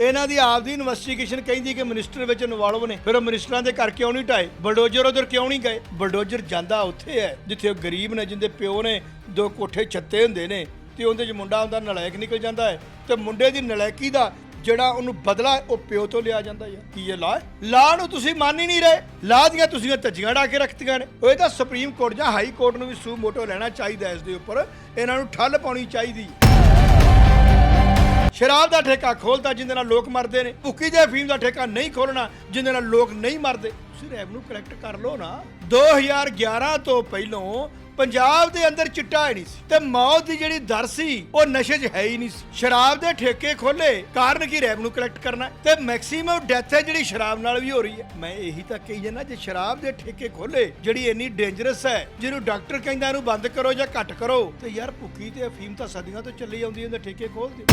ਇਹਨਾਂ ਦੀ ਆਪਦੀ ਇਨਵੈਸਟੀਗੇਸ਼ਨ ਕਹਿੰਦੀ ਕਿ ਮਿਨਿਸਟਰ ਵਿੱਚ ਇਨਵੋਲਵ ਨੇ। ਫਿਰ ਉਹ ਮਿਨਿਸਟਰਾਂ ਦੇ ਘਰ ਕਿਉਂ ਨਹੀਂ ਢਾਏ? ਬਲਡੋਜ਼ਰ ਉਧਰ ਕਿਉਂ ਨਹੀਂ ਗਏ? ਬਲਡੋਜ਼ਰ ਜਾਂਦਾ ਉੱਥੇ ਹੈ, ਜਿੱਥੇ ਉਹ ਗਰੀਬ ਨੇ, ਜਿੰਦੇ ਪਿਓ ਨੇ, ਦੋ ਕੋਠੇ ਛੱਤੇ ਹੁੰਦੇ ਨੇ, ਤੇ ਉਹਦੇ 'ਚ ਮੁੰਡਾ ਹੁੰਦਾ, ਨਲਾਇਕ ਨਿਕਲ ਜਾਂਦਾ ਹੈ। ਤੇ ਮੁੰਡੇ ਦੀ ਨਲਾਇਕੀ ਦਾ ਜਿਹੜਾ ਉਹਨੂੰ ਬਦਲਾ ਉਹ ਪਿਓ ਤੋਂ ਲਿਆ ਜਾਂਦਾ ਯਾਰ ਕੀ ਇਹ ਲਾ ਹੈ? ਲਾ ਨੂੰ ਤੁਸੀਂ ਮੰਨ ਹੀ ਨਹੀਂ ਰਹੇ। ਲਾ ਦੀਆਂ ਤੁਸੀਂ ਧੱਜੀਆਂ ਡਾ ਕੇ ਰੱਖਤੀਆਂ ਨੇ। ਉਹ ਇਹ ਤਾਂ ਸੁਪਰੀਮ ਕੋਰਟ ਜਾਂ ਹਾਈ ਕੋਰਟ ਨੂੰ ਵੀ ਸੂ ਮੋਟੋ ਲੈਣਾ ਚਾਹੀਦਾ ਇਸ ਦੇ ਉੱਪਰ। ਇਹਨਾਂ ਨੂੰ ਠੱਲ ਪਾਉਣੀ ਚਾਹੀਦੀ ਸ਼ਰਾਬ ਦਾ ਠੇਕਾ ਖੋਲਦਾ ਜਿੰਦੇ ਨਾਲ ਲੋਕ ਮਰਦੇ ਨੇ। ਭੁੱਕੀ ਦੇ ਅਫੀਮ ਦਾ ਠੇਕਾ ਨਹੀਂ ਖੋਲਣਾ ਜਿੰਦੇ ਨਾਲ ਲੋਕ ਨਹੀਂ ਮਰਦੇ। ਤੁਸੀਂ ਰੈਵਨਿਊ ਕਲੈਕਟ ਕਰ ਲਓ ਨਾ। 2011 ਤੋਂ ਪਹਿਲੋਂ ਪੰਜਾਬ ਦੇ ਅੰਦਰ ਚਿੱਟਾ ਹੈ ਨਹੀਂ ਸੀ। ਤੇ ਮੌਤ ਦੀ ਜਿਹੜੀ ਦਰ ਸੀ, ਉਹ ਨਸ਼ੇ 'ਚ ਹੈ ਹੀ ਨਹੀਂ ਸੀ। ਸ਼ਰਾਬ ਦੇ ਠੇਕੇ ਖੋਲੇ ਕਾਰਨ ਕੀ ਰੈਵਨਿਊ ਕਲੈਕਟ ਕਰਨਾ ਤੇ ਮੈਕਸਿਮਮ ਡੈਥ ਹੈ ਜਿਹੜੀ ਸ਼ਰਾਬ ਨਾਲ ਵੀ ਹੋ ਰਹੀ ਹੈ। ਮੈਂ ਇਹੀ ਤਾਂ ਕਹੀ ਜਾਂਦਾ, ਜੇ ਸ਼ਰਾਬ ਦੇ ਠੇਕੇ ਖੋਲੇ ਜਿਹੜੀ ਇੰਨੀ ਡੇਂਜਰਸ ਹੈ, ਜਿਹਨੂੰ ਡਾਕਟਰ ਕਹਿੰਦਾ ਇਹਨੂੰ ਬੰਦ ਕਰੋ ਜਾਂ ਘੱਟ ਕਰੋ, ਤੇ ਯਾਰ ਭੁੱਕੀ ਤੇ ਅਫੀਮ ਤਾਂ ਸਦੀਆਂ ਤੋਂ ਚੱਲੀ ਆਉਂਦੀ ਹੈ ਠੇਕੇ ਖੋਲ ਦਿਓ।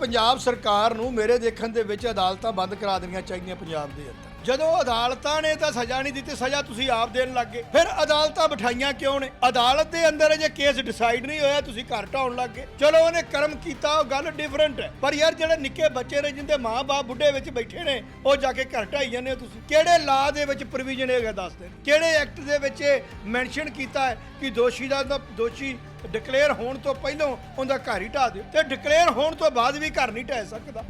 ਪੰਜਾਬ ਸਰਕਾਰ ਨੂੰ ਮੇਰੇ ਦੇਖਣ ਦੇ ਵਿੱਚ ਅਦਾਲਤਾਂ ਬੰਦ ਕਰਾ ਦੇਣੀਆਂ ਚਾਹੀਦੀਆਂ ਪੰਜਾਬ ਦੇ ਅੰਦਰ। ਜਦੋਂ ਅਦਾਲਤਾਂ ਨੇ ਤਾਂ ਸਜ਼ਾ ਨਹੀਂ ਦਿੱਤੀ, ਸਜ਼ਾ ਤੁਸੀਂ ਆਪ ਦੇਣ ਲੱਗ ਗਏ। ਫਿਰ ਅਦਾਲਤਾਂ ਬਿਠਾਈਆਂ ਕਿਉਂ ਨੇ? ਅਦਾਲਤ ਦੇ ਅੰਦਰ ਜੇ ਕੇਸ ਡਿਸਾਈਡ ਨਹੀਂ ਹੋਇਆ, ਤੁਸੀਂ ਘਰ ਢਾਉਣ ਗਏ। ਚਲੋ, ਉਹਨੇ ਕਰਮ ਕੀਤਾ, ਉਹ ਗੱਲ ਡਿਫਰੈਂਟ ਹੈ। ਪਰ ਯਾਰ, ਜਿਹੜੇ ਨਿੱਕੇ ਬੱਚੇ ਨੇ, ਜਿੰਦੇ ਮਾਂ-ਬਾਪ ਬੁੱਢੇ ਵਿੱਚ ਬੈਠੇ ਨੇ, ਉਹ ਜਾ ਕੇ ਘਰ ਢਾਈ ਜਾਂਦੇ ਹੋ ਤੁਸੀਂ। ਕਿਹੜੇ ਲਾ ਦੇ ਵਿੱਚ ਪ੍ਰੋਵੀਜ਼ਨ ਹੈਗਾ, ਦੱਸ ਦੇਣ ਕਿਹੜੇ ਐਕਟ ਦੇ ਵਿੱਚ ਮੈਂਸ਼ਨ ਕੀਤਾ ਹੈ ਕਿ ਦੋਸ਼ੀ ਦਾ ਦੋਸ਼ੀ ਡਿਕਲੇਅਰ ਹੋਣ ਤੋਂ ਪਹਿਲਾਂ ਉਹਦਾ ਘਰ ਹੀ ਢਾ ਦਿਓ। ਤੇ ਡਿਕਲੇਅਰ ਹੋਣ ਤੋਂ ਬਾਅਦ ਵੀ ਘਰ ਨਹੀਂ ਢਹਿ ਸਕਦਾ।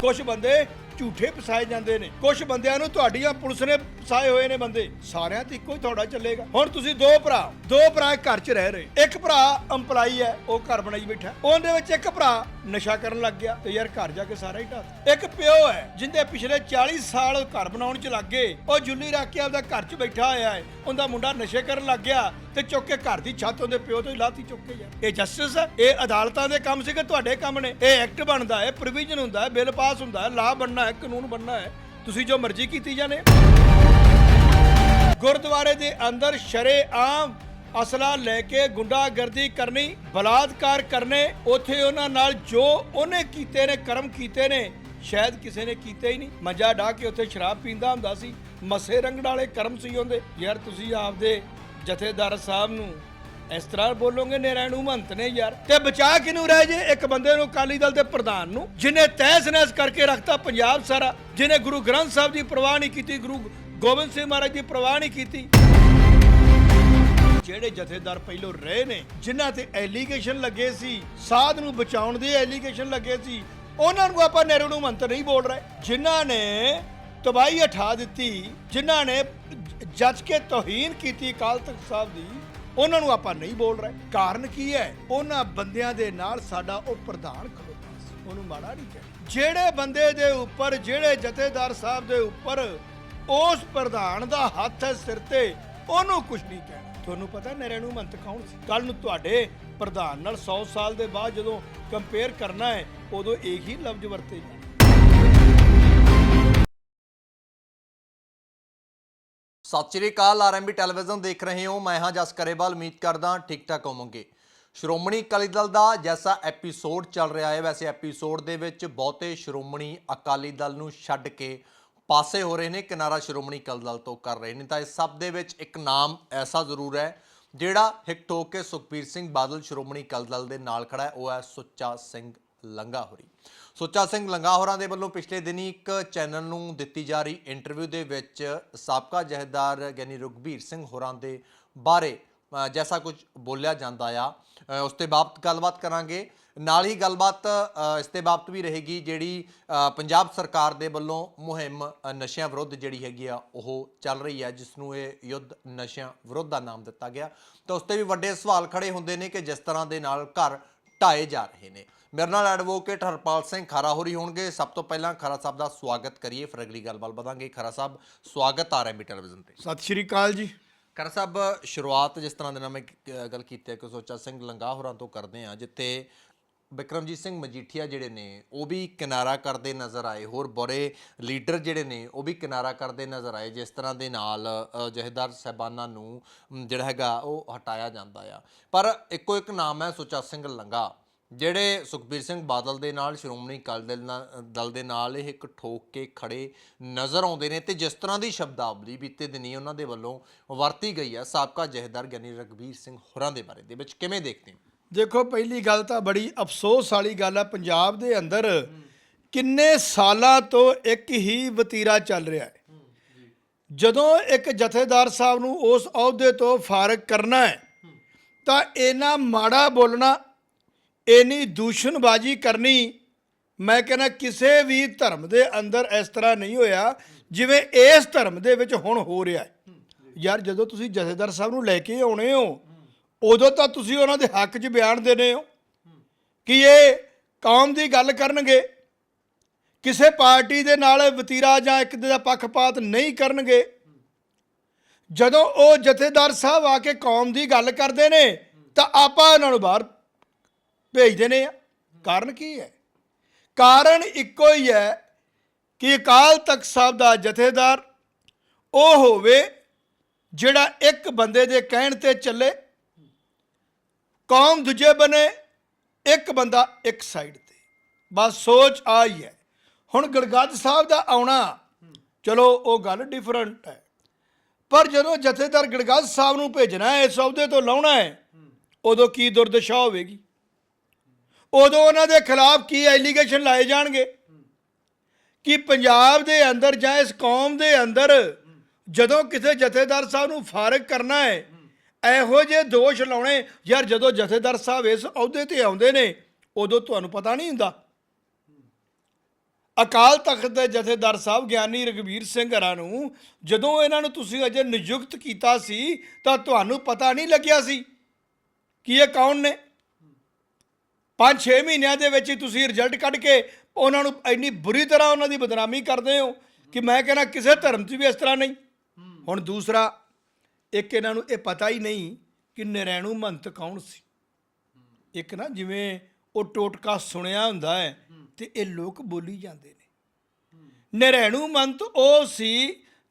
ਕੁਝ ਬੰਦੇ ਝੂਠੇ ਫਸਾਏ ਜਾਂਦੇ ਨੇ। ਕੁਝ ਬੰਦਿਆਂ ਨੂੰ ਤੁਹਾਡੀਆਂ ਪੁਲਿਸ ਨੇ ਫਸਾਏ ਹੋਏ ਨੇ ਬੰਦੇ। ਸਾਰਿਆਂ ਤੇ ਇੱਕੋ ਹੀ ਤੁਹਾਡਾ ਚੱਲੇਗਾ। ਹੁਣ ਤੁਸੀਂ ਦੋ ਭਰਾ। ਦੋ ਭਰਾ ਘਰ 'ਚ ਰਹਿ ਰਹੇ। ਇੱਕ ਭਰਾ EMPLOYE ਹੈ, ਉਹ ਘਰ ਬਣਾਈ ਬੈਠਾ। ਉਹਦੇ ਵਿੱਚ ਇੱਕ ਭਰਾ ਨਸ਼ਾ ਕਰਨ ਲੱਗ ਗਿਆ ਤੇ ਯਾਰ ਘਰ ਜਾ ਕੇ ਸਾਰਾ ਹੀ ਢਾਹ ਇੱਕ ਪਿਓ ਹੈ, ਜਿੰਦੇ ਪਿਛਲੇ 40 ਸਾਲ ਘਰ ਬਣਾਉਣ 'ਚ ਲੱਗ ਗਏ। ਉਹ ਜੁੱਲੀ ਰੱਖ ਕੇ ਆਪਦਾ ਘਰ 'ਚ ਬੈਠਾ ਹੋਇਆ ਹੈ। ਉਹਦਾ ਮੁੰਡਾ ਨਸ਼ੇ ਕਰਨ ਲੱਗ ਗਿਆ ਤੇ ਚੁੱਕ ਕੇ ਘਰ ਦੀ ਛੱਤ ਉਹਦੇ ਪਿਓ ਤੋਂ ਹੀ ਲਾਤੀ ਚੁੱਕ ਕੇ ਯਾਰ। ਇਹ ਜਸਟਿਸ ਹੈ। ਇਹ ਅਦਾਲਤਾਂ ਦੇ ਕੰਮ ਸੀਗੇ, ਤੁਹਾਡੇ ਕੰਮ ਨੇ। ਇਹ ਐਕਟ ਬਣਦਾ ਹੈ ਪ੍ਰੋਵੀਜ਼ਨ ਹੁੰਦਾ ਹੈ ਬਿੱਲ ਪਾਸ ਹੁੰਦਾ ਹੈ ਲਾ ਬਣਨਾ ਹੈ, ਕਾਨੂੰਨ ਬਣਨਾ ਹੈ, ਤੁਸੀਂ ਜੋ ਮਰਜ਼ੀ ਕੀਤੀ ਜਾਣੇ। ਗੁਰਦੁਆਰੇ ਦੇ ਅੰਦਰ ਸ਼ਰੇਆਮ ਅਸਲਾ ਲੈ ਕੇ ਗੁੰਡਾਗਰਦੀ ਕਰਨੀ, ਬਲਾਤਕਾਰ ਕਰਨੇ, ਉਥੇ ਉਹਨਾਂ ਨਾਲ ਜੋ ਉਹਨੇ ਕੀਤੇ ਨੇ, ਕਰਮ ਕੀਤੇ ਨੇ, ਸ਼ਾਇਦ ਕਿਸੇ ਨੇ ਕੀਤੇ ਹੀ ਨਹੀਂ। ਮਜਾ ਡਾ ਕੇ ਉੱਥੇ ਸ਼ਰਾਬ ਪੀਂਦਾ ਹੁੰਦਾ ਸੀ, ਮਸੇ ਰੰਗੜ ਵਾਲੇ ਕਰਮ ਸੀ ਉਹਦੇ। ਯਾਰ ਤੁਸੀਂ ਆਪਦੇ ਜਥੇਦਾਰ ਸਾਹਿਬ ਨੂੰ ਇਸ ਤਰ੍ਹਾਂ ਬੋਲੋਗੇ ਨਰੈਣੂ ਮਹੰਤ ਨੇ ਯਾਰ। ਤੇ ਬਚਾ ਕਿਨੂੰ ਰਹਿ ਜੇ? ਇੱਕ ਬੰਦੇ ਨੂੰ ਅਕਾਲੀ ਦਲ ਦੇ ਪ੍ਰਧਾਨ ਨੂੰ, ਜਿਨੇ ਤਹਿਸ ਨਹਿਸ ਕਰਕੇ ਰੱਖਤਾ ਪੰਜਾਬ ਸਾਰਾ, ਜਿਨੇ ਗੁਰੂ ਗ੍ਰੰਥ ਸਾਹਿਬ ਦੀ ਪ੍ਰਵਾਹ ਨਹੀਂ ਕੀਤੀ, ਗੁਰੂ ਗੋਬਿੰਦ ਸਿੰਘ ਮਹਾਰਾਜ ਦੀ ਪ੍ਰਵਾਹ ਨਹੀਂ ਕੀਤੀ। ਜਿਹੜੇ ਜਥੇਦਾਰ ਪਹਿਲੋਂ ਰਹੇ ਨੇ, ਜਿਨ੍ਹਾਂ ਤੇ ਐਲੀਗੇਸ਼ਨ ਲੱਗੇ ਸੀ, ਸਾਧ ਨੂੰ ਬਚਾਉਣ ਦੇ ਐਲੀਗੇਸ਼ਨ ਲੱਗੇ ਸੀ, ਉਹਨਾਂ ਨੂੰ ਆਪਾਂ ਨਹਿਰੂ ਨੂੰ ਮੰਤਰ ਨਹੀਂ ਬੋਲ ਰਹੇ। ਜਿਨ੍ਹਾਂ ਨੇ ਤਬਾਹੀ ਉਠਾ ਦਿੱਤੀ, ਜਿਨ੍ਹਾਂ ਨੇ ਜ- ਜੱਜ ਕੇ ਤੋਹੀਨ ਕੀਤੀ ਅਕਾਲ ਤਖਤ ਸਾਹਿਬ ਦੀ ਉਹਨਾਂ ਨੂੰ ਆਪਾਂ ਨਹੀਂ ਬੋਲ ਰਹੇ। ਕਾਰਨ ਕੀ ਹੈ? ਉਹਨਾਂ ਬੰਦਿਆਂ ਦੇ ਨਾਲ ਸਾਡਾ ਉਹ ਪ੍ਰਧਾਨ ਖਲੋਤਾ ਸੀ ਉਹਨੂੰ ਮਾੜਾ ਨਹੀਂ ਕਹਿੰਦੇ ਜਿਹੜੇ ਬੰਦੇ ਦੇ ਉੱਪਰ, ਜਿਹੜੇ ਜਥੇਦਾਰ ਸਾਹਿਬ ਦੇ ਉੱਪਰ ਉਸ ਪ੍ਰਧਾਨ ਦਾ ਹੱਥ ਹੈ ਸਿਰ ਤੇ, ਉਹਨੂੰ ਕੁਝ ਨਹੀਂ ਕਹਿਣਾ। ਤੁਹਾਨੂੰ ਪਤਾ ਨਰੈਣੂ ਮੰਤ ਕੌਣ ਸੀ? ਕੱਲ ਨੂੰ ਤੁਹਾਡੇ ਪ੍ਰਧਾਨ ਨਾਲ 100 ਸਾਲ ਦੇ ਬਾਅਦ ਜਦੋਂ ਕੰਪੇਅਰ ਕਰਨਾ ਹੈ, ਉਦੋਂ ਇਹੀ ਲਫ਼ਜ਼ ਵਰਤੇ ਜਾਣ ਸਤਿ ਸ਼੍ਰੀ ਅਕਾਲ ਆਰਐਮਬੀ ਟੈਲੀਵਿਜ਼ਨ ਦੇਖ ਰਹੇ ਹੋ। ਮੈਂ ਹਾਂ ਜਸ ਕਰੇਵਾਲ, ਉਮੀਦ ਕਰਦਾ ਠੀਕ ਠਾਕ ਹੋਵੋਗੇ। ਸ਼੍ਰੋਮਣੀ ਅਕਾਲੀ ਦਲ ਦਾ ਜੈਸਾ ਐਪੀਸੋਡ ਚੱਲ ਰਿਹਾ ਹੈ, ਵੈਸੇ ਐਪੀਸੋਡ ਦੇ ਵਿੱਚ ਬਹੁਤੇ ਸ਼੍ਰੋਮਣੀ ਅਕਾਲੀ ਦਲ ਨੂੰ ਛੱਡ ਕੇ ਪਾਸੇ ਹੋ ਰਹੇ ਨੇ, ਕਿਨਾਰਾ ਸ਼੍ਰੋਮਣੀ ਅਕਾਲੀ ਦਲ ਤੋਂ ਕਰ ਰਹੇ ਨੇ। ਤਾਂ ਇਸ ਸਭ ਦੇ ਵਿੱਚ ਇੱਕ ਨਾਮ ਐਸਾ ਜ਼ਰੂਰ ਹੈ, ਜਿਹੜਾ ਹਿੱਕ ਠੋਕ ਕੇ ਸੁਖਬੀਰ ਸਿੰਘ ਬਾਦਲ ਸ਼੍ਰੋਮਣੀ ਅਕਾਲੀ ਦਲ ਦੇ ਨਾਲ ਖੜਾ ਹੈ, ਉਹ ਹੈ ਸੁੱਚਾ ਸਿੰਘ ਲੰਗਾ ਹੋਰੀ ਸੁੱਚਾ ਸਿੰਘ ਲੰਗਾ ਹੋਰਾਂ ਦੇ ਵੱਲੋਂ ਪਿਛਲੇ ਦਿਨੀ ਇੱਕ ਚੈਨਲ ਨੂੰ ਦਿੱਤੀ ਜਾ ਰਹੀ ਇੰਟਰਵਿਊ ਦੇ ਵਿੱਚ ਸਾਬਕਾ ਜਹੇਦਾਰ ਗਿਆਨੀ ਰੁਗਵੀਰ ਸਿੰਘ ਹੋਰਾਂ ਦੇ ਬਾਰੇ ਜੈਸਾ ਕੁਝ ਬੋਲਿਆ ਜਾਂਦਾ ਆ। ਉਸ ਤੇ ਬਾਬਤ ਗੱਲਬਾਤ ਕਰਾਂਗੇ। ਨਾਲ ਹੀ ਗੱਲਬਾਤ ਇਸ ਤੇ ਬਾਬਤ ਵੀ ਰਹੇਗੀ ਜਿਹੜੀ ਪੰਜਾਬ ਸਰਕਾਰ ਦੇ ਵੱਲੋਂ ਮੁਹਿੰਮ ਨਸ਼ਿਆਂ ਵਿਰੁੱਧ ਜਿਹੜੀ ਹੈਗੀ ਆ, ਉਹ ਚੱਲ ਰਹੀ ਹੈ ਜਿਸ ਨੂੰ ਇਹ ਯੁੱਧ ਨਸ਼ਿਆਂ ਵਿਰੁੱਧ ਦਾ ਨਾਮ ਦਿੱਤਾ ਗਿਆ। ਤਾਂ ਉਸ ਤੇ ਵੀ ਵੱਡੇ ਸਵਾਲ ਖੜੇ ਹੁੰਦੇ ਨੇ ਕਿ ਜਿਸ ਤਰ੍ਹਾਂ ਦੇ ਨਾਲ ਘਰ ਢਾਏ ਜਾ ਰਹੇ ਨੇ। ਮੇਰੇ ਨਾਲ ਐਡਵੋਕੇਟ ਹਰਪਾਲ ਸਿੰਘ ਖਰਾ ਹੋਰੀ ਹੋਣਗੇ। ਸਭ ਤੋਂ ਪਹਿਲਾਂ ਖਰਾ ਸਾਹਿਬ ਦਾ ਸਵਾਗਤ ਕਰੀਏ। ਫਿਰ ਅਗਲੀ ਗੱਲਬਾਤ ਵਧਾਂਗੇ। ਖਰਾ ਸਾਹਿਬ ਸਵਾਗਤ ਆ ਰਿਹਾ ਮੀ ਟੈਲੀਵਿਜ਼ਨ ਤੇ। ਸਤਿ ਸ਼੍ਰੀ ਅਕਾਲ ਜੀ। ਖਰਾ ਸਾਹਿਬ ਸ਼ੁਰੂਆਤ ਜਿਸ ਤਰ੍ਹਾਂ ਦੇ ਨਾਲ ਮੈਂ ਗੱਲ ਕੀਤੀ ਹੈ ਕਿ ਸੋਚਾ ਸਿੰਘ ਲੰਗਾ ਹੋਰਾਂ ਤੋਂ ਕਰਦੇ ਆ ਜਿੱਥੇ ਵਿਕਰਮਜੀਤ ਸਿੰਘ ਮਜੀਠੀਆ ਜਿਹੜੇ ਨੇ ਉਹ ਵੀ ਕਿਨਾਰਾ ਕਰਦੇ ਨਜ਼ਰ ਆਏ। ਹੋਰ ਬੁਰੇ ਲੀਡਰ ਜਿਹੜੇ ਨੇ ਉਹ ਵੀ ਕਿਨਾਰਾ ਕਰਦੇ ਨਜ਼ਰ ਆਏ ਜਿਸ ਤਰ੍ਹਾਂ ਦੇ ਨਾਲ ਅ, ਜਥੇਦਾਰ ਸਹਿਬਾਨਾਂ ਨੂੰ ਜਿਹੜਾ ਹੈਗਾ ਉਹ ਹਟਾਇਆ ਜਾਂਦਾ ਆ। ਪਰ ਇੱਕੋ ਇੱਕ ਨਾਮ ਹੈ ਸੁੱਚਾ ਸਿੰਘ ਲੰਗਾ। ਜਿਹੜੇ ਸੁਖਬੀਰ ਸਿੰਘ ਬਾਦਲ ਦੇ ਨਾਲ, ਸ਼੍ਰੋਮਣੀ ਅਕਾਲੀ ਦਲ ਨਾਲ, ਦਲ ਦੇ ਨਾਲ ਇਹ ਇੱਕ ਠੋਕ ਕੇ ਖੜੇ ਨਜ਼ਰ ਆਉਂਦੇ ਨੇ ਤੇ ਜਿਸ ਤਰ੍ਹਾਂ ਦੀ ਸ਼ਬਦਾਵਲੀ ਬੀਤੇ ਦਿਨੀ ਉਹਨਾਂ ਦੇ ਵੱਲੋਂ ਵਰਤੀ ਗਈ ਹੈ ਸਾਬਕਾ ਜਹੇਦਾਰ ਗਿਆਨੀ ਰਗਵੀਰ ਸਿੰਘ ਹੋਰਾਂ ਦੇ ਬਾਰੇ ਦੇ ਵਿੱਚ। ਕਿਵੇਂ ਦੇਖਦੇ ਹੋ? ਦੇਖੋ, ਪਹਿਲੀ ਗੱਲ ਤਾਂ ਬੜੀ ਅਫਸੋਸ ਵਾਲੀ ਗੱਲ ਹੈ ਪੰਜਾਬ ਦੇ ਅੰਦਰ ਕਿੰਨੇ ਸਾਲਾਂ ਤੋਂ ਇੱਕ ਹੀ ਵਤੀਰਾ ਚੱਲ ਰਿਹਾ ਹੈ। ਜਦੋਂ ਇੱਕ ਜਥੇਦਾਰ ਸਾਹਿਬ ਨੂੰ ਉਸ ਅਹੁਦੇ ਤੋਂ ਫਾਰਗ ਕਰਨਾ ਹੈ, ਤਾਂ ਇਹਨਾਂ ਮਾੜਾ ਬੋਲਣਾ ਇਨੀ ਦੂਸ਼ਣਬਾਜ਼ੀ ਕਰਨੀ, ਮੈਂ ਕਹਿੰਦਾ ਕਿਸੇ ਵੀ ਧਰਮ ਦੇ ਅੰਦਰ ਇਸ ਤਰ੍ਹਾਂ ਨਹੀਂ ਹੋਇਆ ਜਿਵੇਂ ਇਸ ਧਰਮ ਦੇ ਵਿੱਚ ਹੁਣ ਹੋ ਰਿਹਾ ਹੈ। ਯਾਰ ਜਦੋਂ ਤੁਸੀਂ ਜਥੇਦਾਰ ਸਾਹਿਬ ਨੂੰ ਲੈ ਕੇ ਆਉਣੇ ਹੋ, ਉਦੋਂ ਤਾਂ ਤੁਸੀਂ ਉਹਨਾਂ ਦੇ ਹੱਕ 'ਚ ਬਿਆਨ ਦੇਣੇ ਹੋ ਕਿ ਇਹ ਕੌਮ ਦੀ ਗੱਲ ਕਰਨਗੇ। ਕਿਸੇ ਪਾਰਟੀ ਦੇ ਨਾਲ ਵਤੀਰਾ ਜਾਂ ਇੱਕ ਦਾ ਪੱਖਪਾਤ ਨਹੀਂ ਕਰਨਗੇ। ਜਦੋਂ ਉਹ ਜਥੇਦਾਰ ਸਾਹਿਬ ਆ ਕੇ ਕੌਮ ਦੀ ਗੱਲ ਕਰਦੇ ਨੇ, ਤਾਂ ਆਪਾਂ ਉਹਨਾਂ ਨੂੰ ਬਾਹਰ ਭੇਜ ਦਿੰਦੇ ਆ। ਕਾਰਨ ਕੀ ਹੈ? ਕਾਰਨ ਇੱਕੋ ਹੀ ਹੈ ਕਿ ਅਕਾਲ ਤਖਤ ਸਾਹਿਬ ਦਾ ਜਥੇਦਾਰ ਉਹ ਹੋਵੇ ਜਿਹੜਾ ਇੱਕ ਬੰਦੇ ਦੇ ਕਹਿਣ ਤੇ ਚੱਲੇ, ਕੌਮ ਦੂਜੇ ਬਨੇ ਇੱਕ ਬੰਦਾ ਇੱਕ ਸਾਈਡ ਤੇ। ਬਸ ਸੋਚ ਆ ਹੀ। ਹੈ ਹੁਣ ਗੜਗੱਜ ਸਾਹਿਬ ਦਾ ਆਉਣਾ, ਚਲੋ ਉਹ ਗੱਲ ਡਿਫਰੈਂਟ ਹੈ। ਪਰ ਜਦੋਂ ਜਥੇਦਾਰ ਗੜਗੱਜ ਸਾਹਿਬ ਨੂੰ ਭੇਜਣਾ ਹੈ ਇਸ ਅਹੁਦੇ ਤੋਂ ਲਾਉਣਾ ਹੈ, ਉਦੋਂ ਕੀ ਦੁਰਦਸ਼ਾ ਹੋਵੇਗੀ? ਉਦੋਂ ਉਹਨਾਂ ਦੇ ਖਿਲਾਫ ਕੀ ਐਲੀਗੇਸ਼ਨ ਲਾਏ ਜਾਣਗੇ? ਕਿ ਪੰਜਾਬ ਦੇ ਅੰਦਰ ਜਾਂ ਇਸ ਕੌਮ ਦੇ ਅੰਦਰ ਜਦੋਂ ਕਿਸੇ ਜਥੇਦਾਰ ਸਾਹਿਬ ਨੂੰ ਫਾਰਗ ਕਰਨਾ ਹੈ, ਇਹੋ ਜਿਹੇ ਦੋਸ਼ ਲਾਉਣੇ, ਯਾਰ ਜਦੋਂ ਜਥੇਦਾਰ ਸਾਹਿਬ ਇਸ ਅਹੁਦੇ ਤੇ ਆਉਂਦੇ ਨੇ, ਉਦੋਂ ਤੁਹਾਨੂੰ ਪਤਾ ਨਹੀਂ ਹੁੰਦਾ। ਅਕਾਲ ਤਖਤ ਦੇ ਜਥੇਦਾਰ ਸਾਹਿਬ ਗਿਆਨੀ ਰਗਵੀਰ ਸਿੰਘ ਹਰਾ ਨੂੰ, ਜਦੋਂ ਇਹਨਾਂ ਨੂੰ ਤੁਸੀਂ ਅਜੇ ਨਿਯੁਕਤ ਕੀਤਾ ਸੀ, ਤਾਂ ਤੁਹਾਨੂੰ ਪਤਾ ਨਹੀਂ ਲੱਗਿਆ ਸੀ ਕਿ ਇਹ ਕੌਣ ਨੇ? 5-6 ਮਹੀਨਿਆਂ ਦੇ ਵਿੱਚ ਹੀ ਤੁਸੀਂ ਰਿਜ਼ਲਟ ਕੱਢ ਕੇ ਉਹਨਾਂ ਨੂੰ ਇੰਨੀ ਬੁਰੀ ਤਰ੍ਹਾਂ ਉਹਨਾਂ ਦੀ ਬਦਨਾਮੀ ਕਰਦੇ ਹੋ ਕਿ ਮੈਂ ਕਹਿੰਦਾ ਕਿਸੇ ਧਰਮ 'ਚ ਵੀ ਇਸ ਤਰ੍ਹਾਂ ਨਹੀਂ। ਹੁਣ ਦੂਸਰਾ ਇੱਕ ਇਹਨਾਂ ਨੂੰ ਇਹ ਪਤਾ ਹੀ ਨਹੀਂ ਕਿ ਨਰੈਣੂ ਮੰਤ ਕੌਣ ਸੀ। ਇੱਕ ਨਾ ਜਿਵੇਂ ਉਹ ਟੋਟਕਾ ਸੁਣਿਆ ਹੁੰਦਾ ਹੈ ਤੇ ਇਹ ਲੋਕ ਬੋਲੀ ਜਾਂਦੇ ਨੇ। ਨਰੈਣੂ ਮੰਤ ਉਹ ਸੀ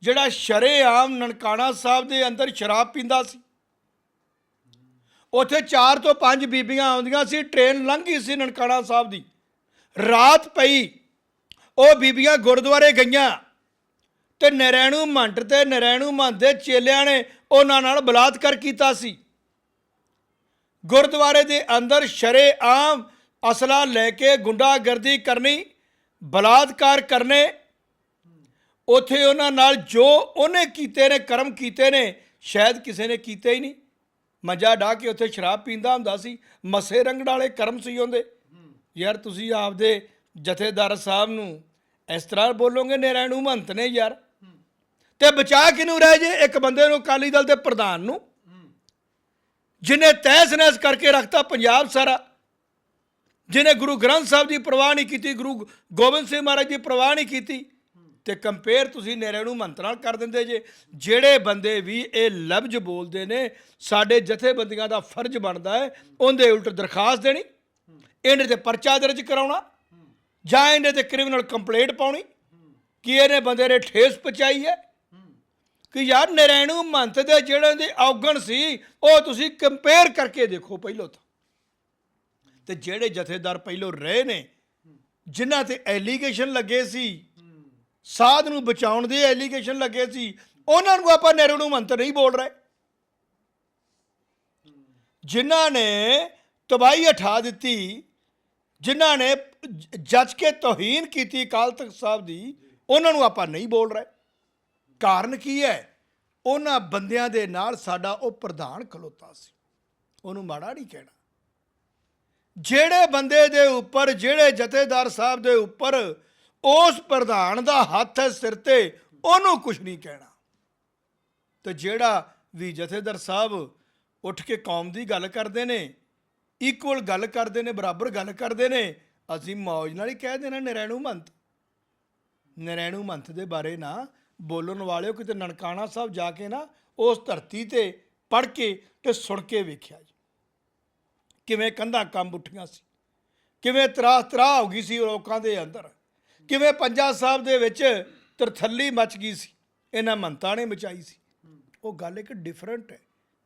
ਜਿਹੜਾ ਸ਼ਰੇਆਮ ਨਨਕਾਣਾ ਸਾਹਿਬ ਦੇ ਅੰਦਰ ਸ਼ਰਾਬ ਪੀਂਦਾ ਸੀ। ਉੱਥੇ 4 ਤੋਂ 5 ਬੀਬੀਆਂ ਆਉਂਦੀਆਂ ਸੀ ਟ੍ਰੇਨ ਲੰਘ ਗਈ ਸੀ ਨਨਕਾਣਾ ਸਾਹਿਬ ਦੀ। ਰਾਤ ਪਈ, ਉਹ ਬੀਬੀਆਂ ਗੁਰਦੁਆਰੇ ਗਈਆਂ ਤੇ ਨਰੈਣੂ ਮੰਟ ਤੇ ਨਰੈਣੂ ਮੰਟ ਦੇ ਚੇਲਿਆਂ ਨੇ ਉਹਨਾਂ ਨਾਲ ਬਲਾਤਕਾਰ ਕੀਤਾ ਸੀ। ਗੁਰਦੁਆਰੇ ਦੇ ਅੰਦਰ ਸ਼ਰੇਆਮ ਅਸਲਾ ਲੈ ਕੇ ਗੁੰਡਾਗਰਦੀ ਕਰਨੀ, ਬਲਾਤਕਾਰ ਕਰਨੇ, ਉਥੇ ਉਹਨਾਂ ਨਾਲ ਜੋ ਉਹਨੇ ਕੀਤੇ ਨੇ, ਕਰਮ ਕੀਤੇ ਨੇ, ਸ਼ਾਇਦ ਕਿਸੇ ਨੇ ਕੀਤੇ ਹੀ ਨਹੀਂ। ਮੰਜਾ ਢਾ ਕੇ ਉੱਥੇ ਸ਼ਰਾਬ ਪੀਂਦਾ ਹੁੰਦਾ ਸੀ, ਮਸੇ ਰੰਗੜ ਵਾਲੇ ਕਰਮ ਸੀ ਉਹਦੇ। ਯਾਰ ਤੁਸੀਂ ਆਪਦੇ ਜਥੇਦਾਰ ਸਾਹਿਬ ਨੂੰ ਇਸ ਤਰ੍ਹਾਂ ਬੋਲੋਗੇ ਨਰੈਣੂ ਮਹੰਤ ਨੇ ਯਾਰ। ਤੇ ਬਚਾ ਕਿਨੂੰ ਰਹਿ ਜੇ ਇੱਕ ਬੰਦੇ ਨੂੰ ਅਕਾਲੀ ਦਲ ਦੇ ਪ੍ਰਧਾਨ ਨੂੰ? ਜਿਨੇ ਤਹਿਸ ਨਹਿਸ ਕਰਕੇ ਰੱਖਤਾ ਪੰਜਾਬ ਸਾਰਾ। ਜਿਨੇ ਗੁਰੂ ਗ੍ਰੰਥ ਸਾਹਿਬ ਦੀ ਪ੍ਰਵਾਹ ਨਹੀਂ ਕੀਤੀ, ਗੁਰੂ ਗੋਬਿੰਦ ਸਿੰਘ ਮਹਾਰਾਜ ਦੀ ਪ੍ਰਵਾਹ ਨਹੀਂ ਕੀਤੀ ਤੇ ਕੰਪੇਅਰ ਤੁਸੀਂ ਨਰੈਣੂ ਮੰਤ ਨਾਲ ਕਰ ਦਿੰਦੇ ਜੇ। ਜਿਹੜੇ ਬੰਦੇ ਵੀ ਇਹ ਲਫ਼ਜ਼ ਬੋਲਦੇ ਨੇ, ਸਾਡੇ ਜਥੇਬੰਦੀਆਂ ਦਾ ਫਰਜ਼ ਬਣਦਾ ਹੈ, ਉਹਦੇ ਉਲਟ ਦਰਖਾਸਤ ਦੇਣੀ, ਇਹਨੇ ਤੇ ਪਰਚਾ ਦਰਜ ਕਰਾਉਣਾ, ਜਾਂ ਇਹਨੇ ਤੇ ਕ੍ਰਿਮੀਨਲ ਕੰਪਲੇਂਟ ਪਾਉਣੀ, ਕਿ ਇਹਨੇ ਬੰਦੇ ਨੇ ਠੇਸ ਪਹੁੰਚਾਈ ਹੈ। ਕਿ ਯਾਰ ਨਰੈਣੂ ਮੰਤ ਦੇ ਜਿਹੜੇ ਦੇ ਔਗਣ ਸੀ, ਉਹ ਤੁਸੀਂ ਕੰਪੇਅਰ ਕਰਕੇ ਦੇਖੋ ਪਹਿਲਾਂ ਤਾਂ। ਤੇ ਜਿਹੜੇ ਜਥੇਦਾਰ ਪਹਿਲੋਂ ਰਹੇ ਨੇ, ਜਿਨ੍ਹਾਂ ਤੇ ਐਲੀਗੇਸ਼ਨ ਲੱਗੇ ਸੀ ਸਾਧ ਨੂੰ ਬਚਾਉਣ ਦੇ ਐਲੀਗੇਸ਼ਨ ਲੱਗੇ ਸੀ, ਉਹਨਾਂ ਨੂੰ ਆਪਾਂ ਨਹਿਰੂ ਨੂੰ ਮੰਤ ਨਹੀਂ ਬੋਲ ਰਹੇ। ਜਿਨ੍ਹਾਂ ਨੇ ਤਬਾਹੀ ਉਠਾ ਦਿੱਤੀ, ਜਿਨ੍ਹਾਂ ਨੇ ਜ- ਜੱਜ ਕੇ ਤੋਹੀਨ ਕੀਤੀ ਅਕਾਲ ਤਖਤ ਸਾਹਿਬ ਦੀ, ਉਹਨਾਂ ਨੂੰ ਆਪਾਂ ਨਹੀਂ ਬੋਲ ਰਹੇ। ਕਾਰਨ ਕੀ ਹੈ? ਉਹਨਾਂ ਬੰਦਿਆਂ ਦੇ ਨਾਲ ਸਾਡਾ ਉਹ ਪ੍ਰਧਾਨ ਖਲੋਤਾ ਸੀ। ਉਹਨੂੰ ਮਾੜਾ ਨਹੀਂ ਕਹਿਣਾ। ਜਿਹੜੇ ਬੰਦੇ ਦੇ ਉੱਪਰ, ਜਿਹੜੇ ਜਥੇਦਾਰ ਸਾਹਿਬ ਦੇ ਉੱਪਰ ਉਸ ਪ੍ਰਧਾਨ ਦਾ ਹੱਥ ਹੈ ਸਿਰ ਤੇ, ਉਹਨੂੰ ਕੁਝ ਨਹੀਂ ਕਹਿਣਾ। ਤੇ ਜਿਹੜਾ ਵੀ ਜਥੇਦਾਰ ਸਾਹਿਬ ਉੱਠ ਕੇ ਕੌਮ ਦੀ ਗੱਲ ਕਰਦੇ ਨੇ ਇਕੁਅਲ ਗੱਲ ਕਰਦੇ ਨੇ, ਬਰਾਬਰ ਗੱਲ ਕਰਦੇ ਨੇ, ਅਸੀਂ ਮੌਜ ਨਾਲ ਹੀ ਕਹਿ ਦੇਣਾ ਨਰੈਣੂ ਮੰਤ। ਨਰੈਣੂ ਮੰਤ ਦੇ ਬਾਰੇ ਨਾ ਬੋਲਣ ਵਾਲਿਓ ਕਿਤੇ ਨਨਕਾਣਾ ਸਾਹਿਬ ਜਾ ਕੇ ਨਾ ਉਸ ਧਰਤੀ ਤੇ ਪੜ ਕੇ ਤੇ ਸੁਣ ਕੇ ਵੇਖਿਆ ਜੀ। ਕਿਵੇਂ ਕੰਧਾਂ ਕੰਬ ਉੱਠੀਆਂ ਸੀ, ਕਿਵੇਂ ਤਰਾਹ ਤਰਾਹ ਹੋ ਗਈ ਸੀ ਲੋਕਾਂ ਦੇ ਅੰਦਰ। ਕਿਵੇਂ ਪੰਜਾ ਸਾਹਿਬ ਦੇ ਵਿੱਚ ਤਰਥੱਲੀ ਮਚ ਗਈ ਸੀ? ਇਹਨਾਂ ਮੰਤਾਂ ਨੇ ਮਚਾਈ ਸੀ। ਉਹ ਗੱਲ ਇੱਕ ਡਿਫਰੈਂਟ ਹੈ।